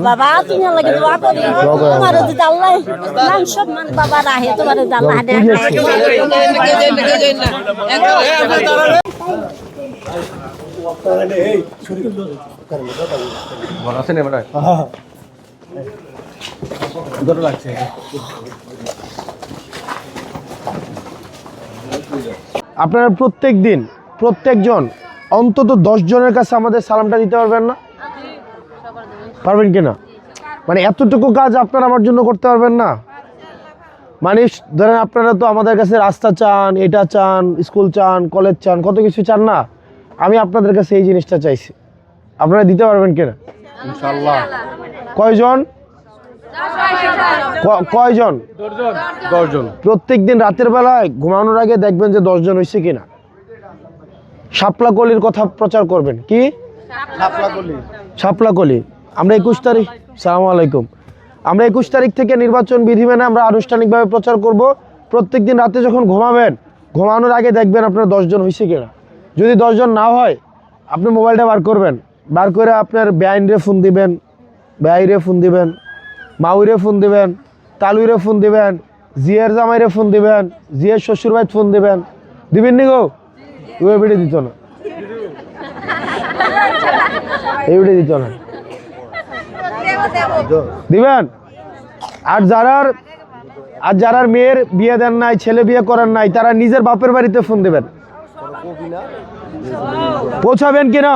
বাবা তুমি লাগে দোয়া করি তোমার যদি আল্লাহ মান বাবা রাহে তোমার যদি আল্লাহ হাতে আপনারা প্রত্যেক দিন প্রত্যেকজন অন্তত দশ জনের কাছে আমাদের সালামটা দিতে পারবেন না? পারবেন কি না মানে এতটুকু কাজ আপনারা আমার জন্য করতে পারবেন না? মানে ধরেন আপনারা তো আমাদের কাছে রাস্তা চান এটা চান স্কুল চান কলেজ চান কত কিছু চান না? আমি আপনাদের কাছে এই জিনিসটা চাইছি। আপনারা দিতে পারবেন কিনা? ইনশাল্লাহ কয়জন? কয়জন? দশজন। প্রত্যেক দিন রাতের বেলায় ঘুমানোর আগে দেখবেন যে দশজন হয়েছে কিনা। শাপলা কলির কথা প্রচার করবেন। কি? শাপলা কলি আমরা একুশ তারিখ সালাম আলাইকুম। আমরা একুশ তারিখ থেকে নির্বাচন বিধি মেনে আমরা আনুষ্ঠানিকভাবে প্রচার করব। প্রত্যেক দিন রাতে যখন ঘুমাবেন ঘুমানোর আগে দেখবেন আপনার দশজন হয়েছে কিনা। যদি দশজন না হয় আপনি মোবাইলটা বার করবেন। বার করে আপনার বেআইনরে ফোন দিবেন বেআইরে ফোন দিবেন মাউরে ফোন দিবেন তালুইরে ফোন দিবেন জিয়ার জামাইরে ফোন দিবেন জিয়ার শ্বশুর ভাই ফোন দিবেন। দিবেন নি গো? ওই বেড়ে দিত না। এই বেড়ে দিত না। দিবেন? আর যারার আর যারার মেয়ের বিয়ে দেন নাই, ছেলে বিয়ে করার নাই, তারা নিজের বাপের বাড়িতে ফোন দেবেন। পৌঁছাবেন কিনা?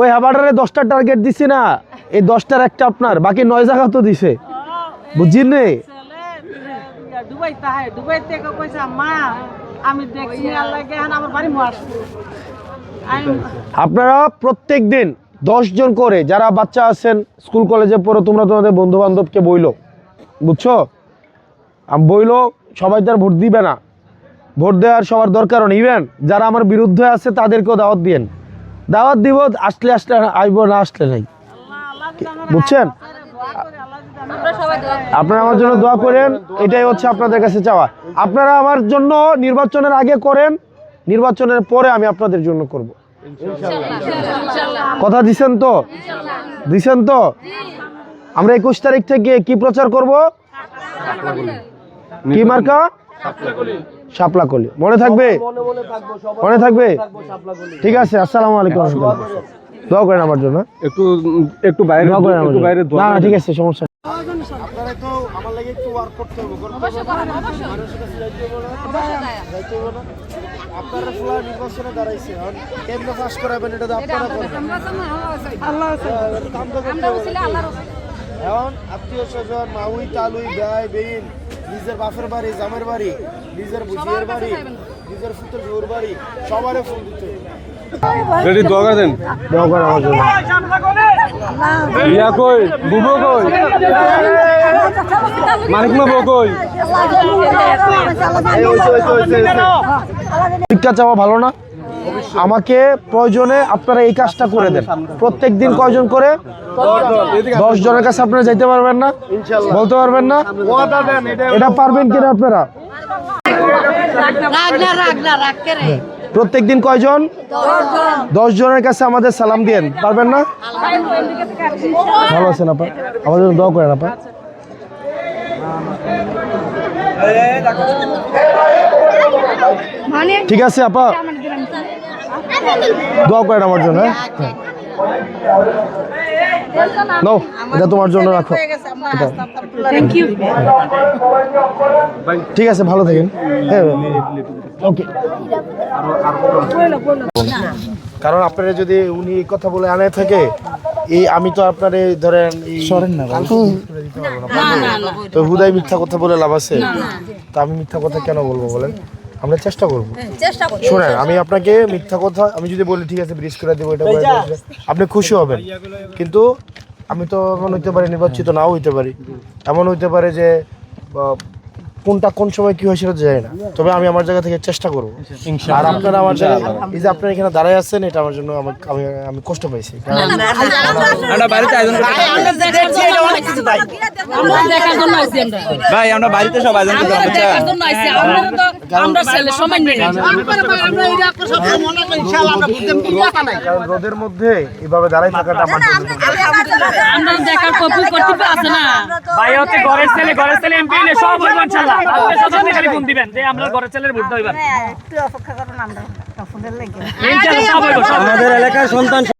ওই হাবাটারে দশটা টার্গেট দিছি না। এই দশটার একটা আপনার, বাকি নয় জায়গা তো দিছে। বুঝছেন দুবাই তাহাই দুবাই থেকে কইছে মা আমি দেখছি আল্লাহ আমার বাড়ি মাস আপনারা প্রত্যেক দিন জন করে যারা বাচ্চা আছেন স্কুল কলেজে পড়ো তোমরা তোমাদের বন্ধু বান্ধবকে বইলো। বুঝছ? আম- বইলো সবাই তার ভোট দিবে না। ভোট দেওয়ার সবার দরকার নেই। ইভেন যারা আমার বিরুদ্ধে আছে তাদেরকেও দাওয়াত দিয়েন। দাওয়াত দিব আসলে আসলে আইব না আসলে নাই। বুঝছেন? আপনারা আমার জন্য দোয়া করেন এটাই হচ্ছে আপনাদের কাছে চাওয়া। আপনারা আমার জন্য নির্বাচনের আগে করেন নির্বাচনের পরে আমি আপনাদের জন্য করব। কথা দিছেন তো? দিছেন তো? আমরা একুশ তারিখ থেকে কি প্রচার করব? কি মার্কা? শাপলা কলি মনে থাকবে? মনে থাকবে ঠিক আছে আসসালামু আলাইকুম। দোয়া করেন আমার জন্য। একটু একটু বাইরে দোয়া করেন একটু বাইরে না না ঠিক আছে সমস্যা আপনারা ফুলা নির্বাচনে দাঁড়াইছে এখন কেমনে পাস করাবেন এটা তো আপনারা। এখন আত্মীয় স্বজন মাউই তালুই বেইন নিজের বাপের বাড়ি জামের বাড়ি নিজের বুঝিয়ের বাড়ি নিজের জোর বাড়ি সবারে ফোন দিতে। রেডি দোয়া করে দেন। দোয়া আমার জন্য। ইয়া কই? বুবু কই? না বউ কই? শিক্ষা চাওয়া ভালো না। আমাকে প্রয়োজনে আপনারা এই কাজটা করে দেন। প্রত্যেক দিন কয়জন করে? দশ জনের কাছে আপনারা যাইতে পারবেন না। বলতে পারবেন না? এটা পারবেন কিনা আপনারা? প্রত্যেক দিন কয়জন? দশ জনের কাছে আমাদের সালাম দিয়েন পারবেন না? ভালো আছেন আপা। আমাদের জন্য দোয়া করেন আপা। ঠিক আছে আপা। দোয়া করেন আমার জন্য হ্যাঁ? নাও এটা তোমার জন্য রাখো। ঠিক আছে ভালো থাকেন। হ্যাঁ। ওকে কারণ আপনারা যদি উনি কথা বলে আনে থাকে এই আমি তো আপনার এই ধরেন সরেন না তো হুদাই মিথ্যা কথা বলে লাভ আছে? তা আমি মিথ্যা কথা কেন বলব বলেন? আমরা চেষ্টা করব। চেষ্টা করব। শুনেন আমি আপনাকে মিথ্যা কথা আমি যদি বলি ঠিক আছে ব্রিজ করে দেবো এটা করে দেবো, আপনি খুশি হবেন। কিন্তু আমি তো এমন হইতে পারি নির্বাচিত নাও হইতে পারি। এমন হইতে পারে যে কোনটা কোন সময় কি হয় সেটা জানি না। তবে আমি আমার জায়গা থেকে চেষ্টা করব। আর আপনারা আমার জায়গায় এই যে আপনারা এখানে দাঁড়ায় আছেন এটা আমার জন্য আমার আমি আমি কষ্ট পাইছি। কারণ আমরা বাড়িতে আয়োজন করতে আমরা দেখার জন্য আইছি আমরা ভাই আমরা বাড়িতে সব আয়োজন রোদের মধ্যে এইভাবে দাঁড়াই থাকাটা আমার জন্য আমরা দেখার কপি করতে আছে না ভাই হচ্ছে ঘরের ছেলে ঘরের ছেলে এমপি হলে সব হইব ইনশাআল্লাহ আপনি সবাই খালি ফোন দিবেন যে আমরা ঘরের ছেলের ভোট দইবার একটু অপেক্ষা করুন আমরা আমাদের এলাকার সন্তান